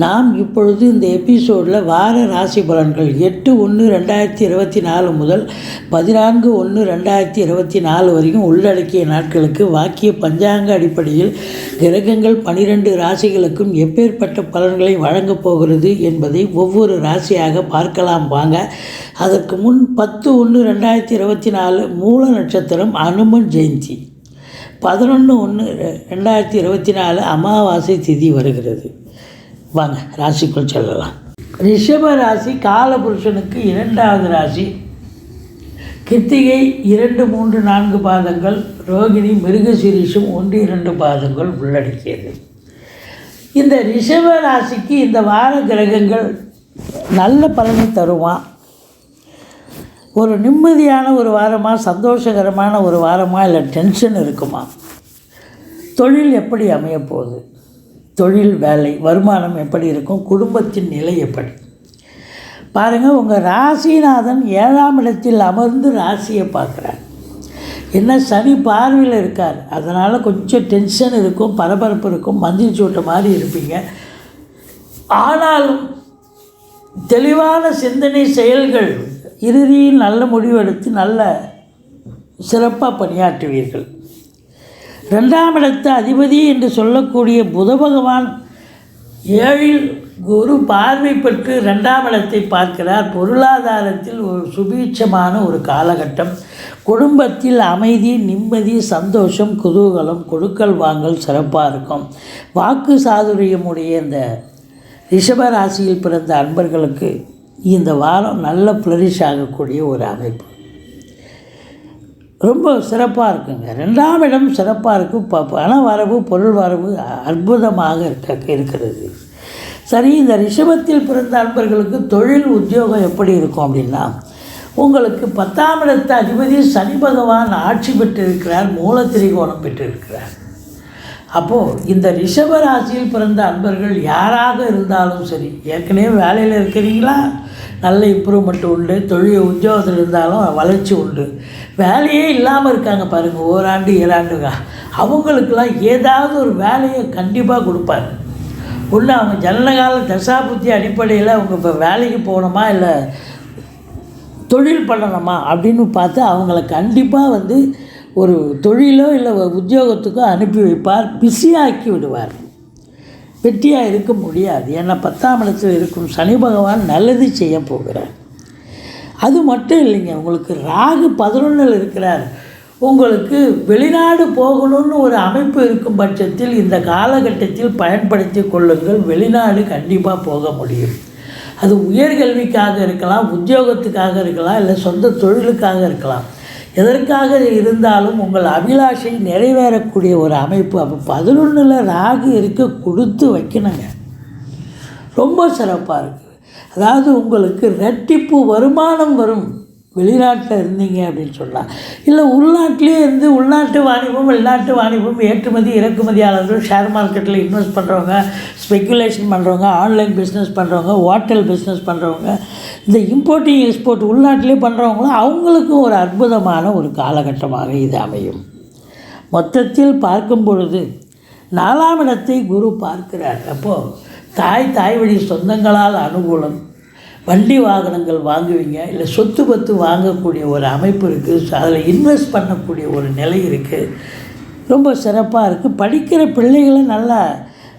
நாம் இப்பொழுது இந்த எபிசோடில் வார ராசி பலன்கள் எட்டு ஒன்று ரெண்டாயிரத்தி இருபத்தி நாலு முதல் பதினான்கு ஒன்று ரெண்டாயிரத்தி இருபத்தி நாலு வரைக்கும் உள்ளடக்கிய நாட்களுக்கு வாக்கிய பஞ்சாங்க அடிப்படையில் கிரகங்கள் பனிரெண்டு ராசிகளுக்கும் எப்பேற்பட்ட பலன்களை வழங்கப் போகிறது என்பதை ஒவ்வொரு ராசியாக பார்க்கலாம் வாங்க. அதற்கு முன் பத்து ஒன்று ரெண்டாயிரத்தி இருபத்தி நாலு மூல நட்சத்திரம் அனுமன் ஜெயந்தி. பதினொன்று ஒன்று ரெண்டாயிரத்தி இருபத்தி நாலு அமாவாசை திதி வருகிறது. வாங்க ராசிக்குள் செல்லலாம். ரிஷப ராசி காலபுருஷனுக்கு இரண்டாவது ராசி. கிருத்திகை இரண்டு மூன்று நான்கு பாதங்கள். ரோகிணி மிருகசீரிஷம் ஒன்று இரண்டு பாதங்கள் உள்ளடக்கியது. இந்த ரிஷப ராசிக்கு இந்த வார கிரகங்கள் நல்ல பலனை தருவான் ஒரு நிம்மதியான ஒரு வாரமாக சந்தோஷகரமான ஒரு வாரமாக இல்லை டென்ஷன் இருக்குமா? தொழில் எப்படி அமையப்போகுது? தொழில் வேலை வருமானம் எப்படி இருக்கும் குடும்பத்தின் நிலை எப்படி? பாருங்கள் உங்கள் ராசிநாதன் ஏழாம் இடத்தில் அமர்ந்து ராசியை பார்க்குறார். என்ன சனி பார்வையில் இருக்கார். அதனால் கொஞ்சம் டென்ஷன் இருக்கும் பரபரப்பு இருக்கும் மந்திரி சூட்ட மாதிரி இருப்பீங்க. ஆனாலும் தெளிவான சிந்தனை செயல்கள் இறுதியில் நல்ல முடிவெடுத்து நல்ல சிறப்பாக பணியாற்றுவீர்கள். ரெண்டாம் இடத்து அதிபதி என்று சொல்லக்கூடிய புத பகவான் ஏழில் குரு பார்வை பெற்று ரெண்டாம் இடத்தை பார்க்கிறார். பொருளாதாரத்தில் ஒரு சுபீட்சமான ஒரு காலகட்டம். குடும்பத்தில் அமைதி நிம்மதி சந்தோஷம் குதூகலம் கொடுக்கல் வாங்கல் சிறப்பாக இருக்கும். வாக்கு சாதுரியமுடைய இந்த ரிஷப ராசியில் பிறந்த அன்பர்களுக்கு இந்த வாரம் நல்ல ஃப்ளரிஷ் ஆகக்கூடிய ஒரு அமைப்பு. ரொம்ப சிறப்பாக இருக்குங்க. ரெண்டாம் இடம் சிறப்பாக இருக்கும் ப பண வரவு பொருள் வரவு அற்புதமாக இருக்க இருக்கிறது. சரி இந்த ரிஷபத்தில் பிறந்த அன்பர்களுக்கு தொழில் உத்தியோகம் எப்படி இருக்கும் அப்படின்னா உங்களுக்கு பத்தாம் இடத்து அதிபதி சனி பகவான் ஆட்சி பெற்றிருக்கிறார் மூலத்திரிகோணம் பெற்றிருக்கிறார். அப்போது இந்த ரிஷப ராசியில் பிறந்த அன்பர்கள் யாராக இருந்தாலும் சரி ஏற்கனவே வேலையில் இருக்கிறீங்களா? நல்ல இம்ப்ரூவ்மெண்ட் உண்டு தொழில் உத்தியோகத்தில் இருந்தாலும் வளர்ச்சி உண்டு. வேலையே இல்லாமல் இருக்காங்க பாருங்கள் ஓராண்டு ஏழாண்டுங்க அவங்களுக்கெல்லாம் ஏதாவது ஒரு வேலையை கண்டிப்பாக கொடுப்பாரு ஒன்று அவங்க ஜனனகால தசாபுத்தி அடிப்படையில் அவங்க இப்போ வேலைக்கு போகணுமா இல்லை தொழில் பண்ணணுமா அப்படின்னு பார்த்து அவங்கள கண்டிப்பாக வந்து ஒரு தொழிலோ இல்லை உத்தியோகத்துக்கோ அனுப்பி வைப்பார். பிஸியாக்கி விடுவார். வெற்றியாக இருக்க முடியாது. ஏன்னா பத்தாம் இடத்தில் இருக்கும் சனி பகவான் நல்லது செய்ய போகிறார். அது மட்டும் இல்லைங்க உங்களுக்கு ராகு பதினொன்றில் இருக்கிறார். உங்களுக்கு வெளிநாடு போகணும்னு ஒரு அமைப்பு இருக்கும் பட்சத்தில் இந்த காலகட்டத்தில் பயன்படுத்தி கொள்ளுங்கள். வெளிநாடு கண்டிப்பாக போக முடியும். அது உயர்கல்விக்காக இருக்கலாம் உத்தியோகத்துக்காக இருக்கலாம் இல்லை சொந்த தொழிலுக்காக இருக்கலாம். எதற்காக இருந்தாலும் உங்கள் அபிலாஷை நிறைவேறக்கூடிய ஒரு அமைப்பு. அப்போ பதினொன்றில் ராகு இருக்க கொடுத்து வைக்கணுங்க. ரொம்ப சிறப்பாக இருக்குது அதாவது உங்களுக்கு ரெட்டிப்பு வருமானம் வரும். வெளிநாட்டில் இருந்தீங்க அப்படின்னு சொல்லலாம் இல்லை உள்நாட்டிலே இருந்து உள்நாட்டு வாணிபம் வெளிநாட்டு வாணிபம் ஏற்றுமதி இறக்குமதியாளர்கள் ஷேர் மார்க்கெட்டில் இன்வெஸ்ட் பண்ணுறவங்க ஸ்பெக்குலேஷன் பண்ணுறவங்க ஆன்லைன் பிஸ்னஸ் பண்ணுறவங்க ஹோட்டல் பிஸ்னஸ் பண்ணுறவங்க இந்த இம்போர்ட்டிங் எக்ஸ்போர்ட் உள்நாட்டிலே பண்ணுறவங்களும் அவங்களுக்கும் ஒரு அற்புதமான ஒரு காலகட்டமாக இது அமையும். மொத்தத்தில் பார்க்கும் பொழுது நாலாம் இடத்தை குரு பார்க்கிறார். அப்போது தாய் தாய் வழி சொந்தங்களால் அனுகூலம் வண்டி வாகனங்கள் வாங்குவீங்க இல்லை சொத்து பத்து வாங்கக்கூடிய ஒரு அமைப்பு இருக்குது அதில் இன்வெஸ்ட் பண்ணக்கூடிய ஒரு நிலை இருக்குது ரொம்ப சிறப்பாக இருக்குது படிக்கிற பிள்ளைகளை நல்லா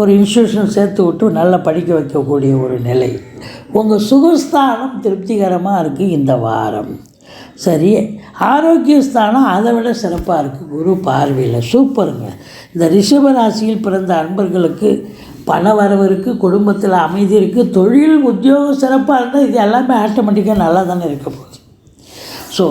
ஒரு இன்ஸ்டியூஷன் சேர்த்து விட்டு நல்லா படிக்க வைக்கக்கூடிய ஒரு நிலை. உங்கள் சுகஸ்தானம் திருப்திகரமாக இருக்குது இந்த வாரம். சரி ஆரோக்கிய ஸ்தானம் அதை விட சிறப்பாக இருக்குது குரு பார்வையில் சூப்பருங்க. இந்த ரிஷப ராசியில் பிறந்த அன்பர்களுக்கு பண வரவு இருக்குது குடும்பத்தில் அமைதி இருக்குது தொழில் உத்தியோகம் சிறப்பாக இருந்தால் இது எல்லாமே ஆட்டோமேட்டிக்காக நல்லா தானே இருக்க போகுது. ஸோ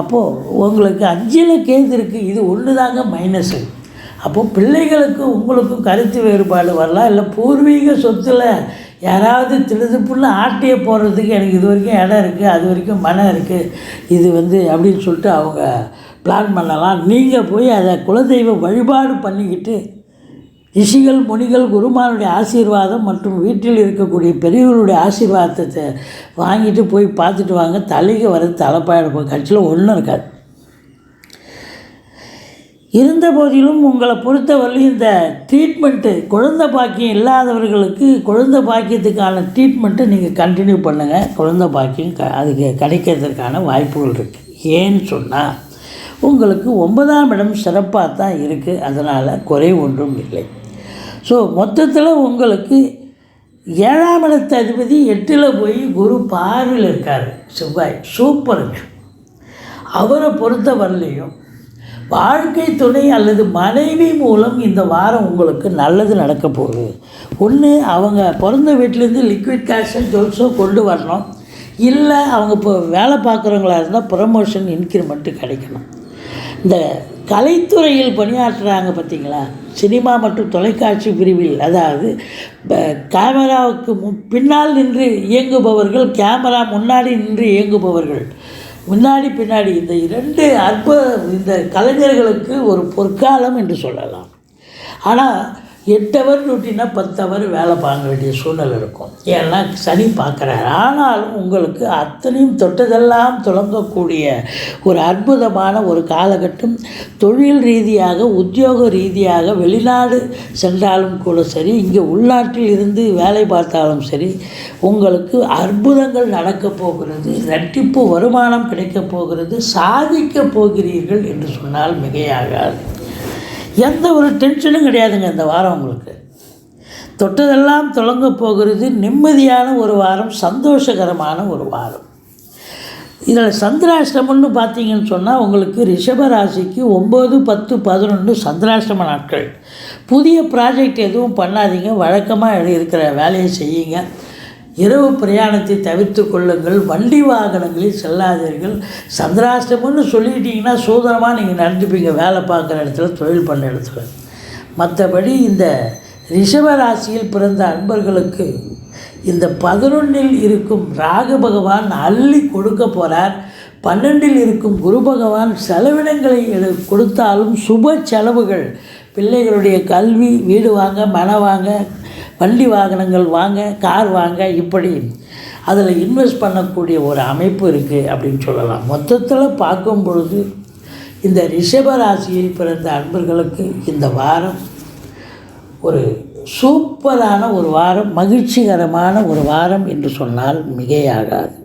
அப்போது உங்களுக்கு அஞ்சில் கேது இருக்குது இது ஒன்று தாங்க மைனஸு அப்போது பிள்ளைகளுக்கு உங்களுக்கும் கருத்து வேறுபாடு வரலாம் இல்லை பூர்வீக சொத்தில் யாராவது திருதுப்புள்ள ஆட்டிய போடுறதுக்கு எனக்கு இது வரைக்கும் இடம் இருக்குது அது வரைக்கும் மனம் இருக்குது இது வந்து அப்படின்னு சொல்லிட்டு அவங்க பிளான் பண்ணலாம். நீங்கள் போய் அதை குலதெய்வ வழிபாடு பண்ணிக்கிட்டு ரிஷிகள் முனிகள் குருமானுடைய ஆசீர்வாதம் மற்றும் வீட்டில் இருக்கக்கூடிய பெரியவர்களுடைய ஆசீர்வாதத்தை வாங்கிட்டு போய் பார்த்துட்டு வாங்க. தலைக்கு வர தலைப்பாயிடும் கட்சியில் ஒன்றும் இருக்காது. இருந்த போதிலும் உங்களை பொறுத்தவரை இந்த ட்ரீட்மெண்ட்டு குழந்தை பாக்கியம் இல்லாதவர்களுக்கு குழந்தை பாக்கியத்துக்கான ட்ரீட்மெண்ட்டை நீங்கள் கண்டினியூ பண்ணுங்கள் குழந்தை பாக்கியம் க அதுக்கு கிடைக்கிறதுக்கான வாய்ப்புகள் இருக்குது ஏன்னு சொன்னால் உங்களுக்கு ஒன்பதாம் இடம் சிறப்பாக தான் இருக்குது அதனால் குறை ஒன்றும் இல்லை. ஸோ மொத்தத்தில் உங்களுக்கு ஏழாம் இடத்து அதிபதி எட்டில் போய் குரு பார்வையில் இருக்கார் செவ்வாய். சூப்பருங்க அவரை பொறுத்த வரலையும் வாழ்க்கை துணை அல்லது மனைவி மூலம் இந்த வாரம் உங்களுக்கு நல்லது நடக்க போகுது. ஒன்று அவங்க பிறந்த வீட்டிலேருந்து லிக்விட் கேஷோ ஜோல்ஸும் கொண்டு வரணும். இல்லை அவங்க இப்போ வேலை பார்க்குறவங்களா இருந்தால் ப்ரமோஷன் இன்க்ரிமெண்ட்டு கிடைக்கணும். இந்த கலைத்துறையில் பணியாற்றுறாங்க பார்த்தீங்களா? சினிமா மற்றும் தொலைக்காட்சி பிரிவில். அதாவது கேமராவுக்கு பின்னால் நின்று இயங்குபவர்கள் கேமரா முன்னாடி நின்று இயங்குபவர்கள். முன்னாடி பின்னாடி இந்த இரண்டு அற்ப இந்த கலைஞர்களுக்கு ஒரு பொற்காலம் என்று சொல்லலாம். ஆனால் எட்டு அவர் டியூட்டினா பத்து அவர் வேலை பார்க்க வேண்டிய சூழ்நிலை இருக்கும். ஏன்னா சனி பார்க்குறாரு. ஆனாலும் உங்களுக்கு அத்தனையும் தொட்டதெல்லாம் தொடங்கக்கூடிய ஒரு அற்புதமான ஒரு காலகட்டம். தொழில் ரீதியாக உத்தியோக ரீதியாக வெளிநாடு சென்றாலும் கூட சரி இங்கே உள்நாட்டில் இருந்து வேலை பார்த்தாலும் சரி உங்களுக்கு அற்புதங்கள் நடக்கப் போகிறது இரட்டிப்பு வருமானம் கிடைக்கப் போகிறது சாதிக்கப் போகிறீர்கள் என்று சொன்னால் மிகையாகாது. எந்த ஒரு டென்ஷனும் கிடையாதுங்க இந்த வாரம் உங்களுக்கு. தொட்டதெல்லாம் தொடங்க போகிறது நிம்மதியான ஒரு வாரம் சந்தோஷகரமான ஒரு வாரம். இதில் சந்திராஷ்டமம்னு பார்த்தீங்கன்னு சொன்னால் உங்களுக்கு ரிஷபராசிக்கு ஒம்பது பத்து பதினொன்று சந்திராஷ்டம நாட்கள். புதிய ப்ராஜெக்ட் எதுவும் பண்ணாதீங்க வழக்கமாக இருக்கிற வேலையை செய்யுங்க. இரவு பிரயாணத்தை தவிர்த்து கொள்ளுங்கள். வண்டி வாகனங்களில் செல்லாதீர்கள். சந்திராஷ்டமம்னு சொல்லிட்டீங்கன்னா சூதனமாக நீங்கள் நடந்துப்பீங்க. வேலை பார்க்குற இடத்துல தொழில் பண்ண இடத்துல. மற்றபடி இந்த ரிஷபராசியில் பிறந்த அன்பர்களுக்கு இந்த பதினொன்றில் இருக்கும் ராகு பகவான் அள்ளி கொடுக்க போகிறார் பன்னெண்டில் இருக்கும் குரு பகவான் செலவினங்களை எடு- கொடுத்தாலும் சுப செலவுகள். பிள்ளைகளுடைய கல்வி வீடு வாங்க மன வாங்க வண்டி வாகனங்கள் வாங்க கார் வாங்க இப்படி. அதில் இன்வெஸ்ட் பண்ணக்கூடிய ஒரு அமைப்பு இருக்குது அப்படின்னு சொல்லலாம். மொத்தத்தில் பார்க்கும் பொழுது இந்த ரிஷபராசியில் பிறந்த அன்பர்களுக்கு இந்த வாரம் ஒரு சூப்பரான ஒரு வாரம் மகிழ்ச்சிகரமான ஒரு வாரம் என்று சொன்னால் மிகையாகாது.